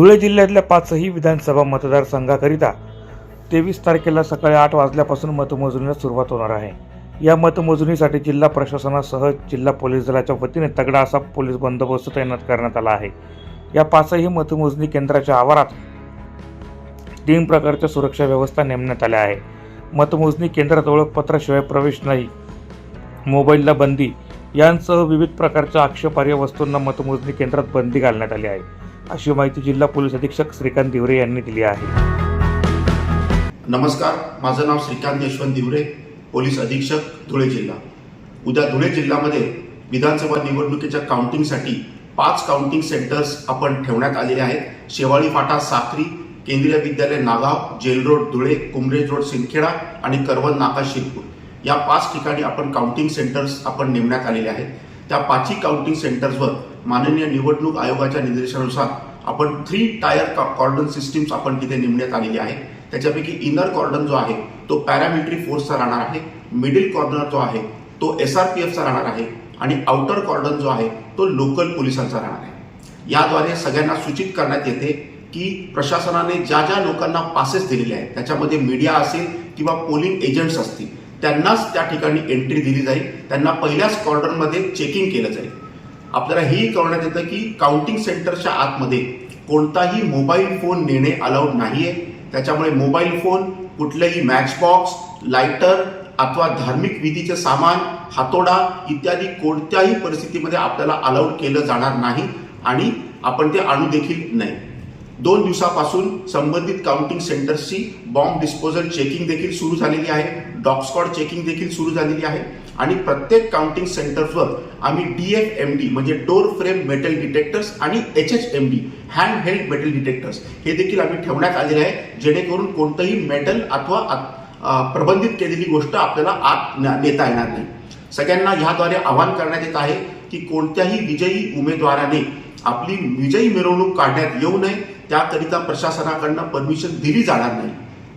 धुळे जिल्ह्यातल्या पाचही विधानसभा मतदारसंघाकरिता तेवीस तारखेला सकाळी आठ वाजल्यापासून मतमोजणीला सुरुवात होणार आहे. या मतमोजणीसाठी जिल्हा प्रशासनासह जिल्हा पोलीस दलाच्या वतीने तगडा असा पोलीस बंदोबस्त तैनात करण्यात आला आहे. या पाचही मतमोजणी केंद्राच्या आवारात तीन प्रकारच्या सुरक्षा व्यवस्था नेमण्यात आल्या आहे मतमोजणी केंद्रात ओळखपत्राशिवाय प्रवेश नाही. मोबाईलला बंदी. यांसह विविध प्रकारच्या आक्षेपार्ह वस्तूंना मतमोजणी केंद्रात बंदी घालण्यात आली आहे. अशी माहिती जिल्हा पोलीस अधीक्षक श्रीकांत दिवरे यांनी दिली आहे. नमस्कार माझं नाव श्रीकांत यशवंत दिवरे पोलीस अधीक्षक धुळे जिल्हा. उद्या धुळे जिल्ह्यामध्ये विधानसभा निवडणुकीच्या काउंटिंगसाठी पाच काउंटिंग सेंटर्स आपण ठेवण्यात आलेले आहेत. शेवाळी फाटा साखरी केंद्रीय विद्यालय नागाव जेल रोड धुळे कुमरेज रोड सिंदखेडा आणि करवल नाका शिरपूर. या पाच ठिकाणी आपण काउंटिंग सेंटर्स आपण नेमण्यात आलेले आहेत. त्या पाचही काउंटिंग सेंटर्सवर माननीय निवडणूक आयोगाच्या निर्देशानुसार आपण थ्री टायर कॉर्डन सिस्टीम्स आपण तिथे नेमण्यात आलेली आहे त्याच्यापैकी इनर कॉर्डन जो आहे तो पॅरामिलिटरी फोर्सचा राहणार आहे. मिडिल कॉर्नर जो आहे तो एस आर पी एफचा राहणार आहे. आणि आउटर कॉर्डन जो आहे तो लोकल पोलिसांचा राहणार आहे. याद्वारे सगळ्यांना सूचित करण्यात येते की प्रशासनाने ज्या ज्या लोकांना पासेस दिलेले आहेत त्याच्यामध्ये मीडिया असेल किंवा पोलिंग एजंट्स असतील त्यांनाच त्या ठिकाणी एंट्री दिली जाईल. त्यांना पहिल्याच कॉर्डरमध्ये चेकिंग केलं जाईल. आपल्याला हेही कळण्यात येतं की काउंटिंग सेंटरच्या आतमध्ये कोणताही मोबाईल फोन नेणे अलाउड नाहीये. त्याच्यामुळे मोबाईल फोन कुठलेही मॅच बॉक्स लायटर अथवा धार्मिक विधीचे सामान हातोडा इत्यादी कोणत्याही परिस्थितीमध्ये आपल्याला अलाउड केलं जाणार नाही आणि आपण ते आणू देखील नाही. दोन दिवसापासून संबंधित काउंटिंग सेंटर्सची बॉम्ब डिस्पोजल चेकिंग देखील सुरू झालेली आहे. डॉग चेकिंग देखील सुरू झालेली आहे. आणि प्रत्येक काउंटिंग सेंटर्सवर आम्ही डी एफ एम डी म्हणजे डोर फ्रेम मेटल डिटेक्टर्स आणि H H M D hand held metal detectors हे देखील आम्ही ठेवण्यात आलेले आहे जेणेकरून कोणतंही मेटल अथवा प्रबंधित केलेली गोष्ट आपल्याला आत नेता येणार नाही. सगळ्यांना ह्याद्वारे आवाहन करण्यात येत आहे की कोणत्याही विजयी उमेदवाराने आपली विजयी मिरवणूक काढण्यात येऊ नये त्याकरिता प्रशासनाकडनं परमिशन दिली जाणार नाही.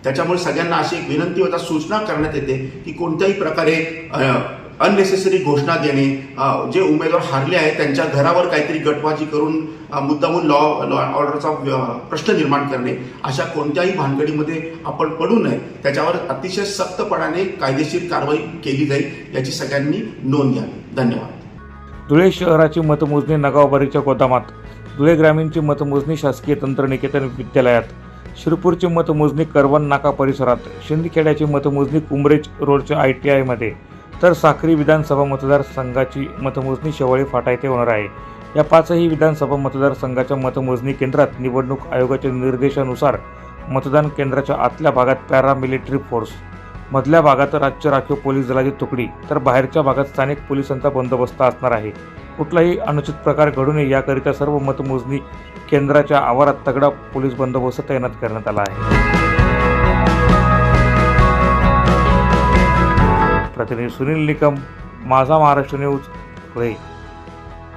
त्याच्यामुळे सगळ्यांना अशी एक विनंती होता सूचना करण्यात येते की कोणत्याही प्रकारे अननेसेसरी घोषणा देणे जे उमेदवार हारले आहेत त्यांच्या घरावर काहीतरी गटबाजी करून मुद्दामून लॉ लॉ ऑर्डरचा प्रश्न निर्माण करणे अशा कोणत्याही भानगडीमध्ये आपण पडू नये. त्याच्यावर अतिशय सक्तपणाने कायदेशीर कारवाई केली जाईल याची सगळ्यांनी नोंद घ्यावी. धन्यवाद. धुळे शहराची मतमोजणी नगावबारीच्या गोदामात. धुळे ग्रामीणची मतमोजणी शासकीय तंत्रनिकेतन विद्यालयात. शिरपूरची मतमोजणी करवण नाका परिसरात. शिंदखेड्याची मतमोजणी कुंबरेज रोडच्या आय टी आयमध्ये. तर साक्री विधानसभा मतदारसंघाची मतमोजणी शेवाळी फाटा येथे होणार आहे. या पाचही विधानसभा मतदारसंघाच्या मतमोजणी केंद्रात निवडणूक आयोगाच्या निर्देशानुसार मतदान केंद्राच्या आतल्या भागात पॅरामिलिटरी फोर्स मधल्या भागात राज्य राखीव पोलीस दलाची तुकडी तर बाहेरच्या भागात स्थानिक पोलिसांचा बंदोबस्त असणार आहे. कुठलाही अनुचित प्रकार घडू नये याकरिता सर्व मतमोजणी केंद्राच्या आवारात तगडा पोलीस बंदोबस्त तैनात करण्यात आला आहे. प्रतिनिधी सुनील निकम माझा महाराष्ट्र न्यूज धुळे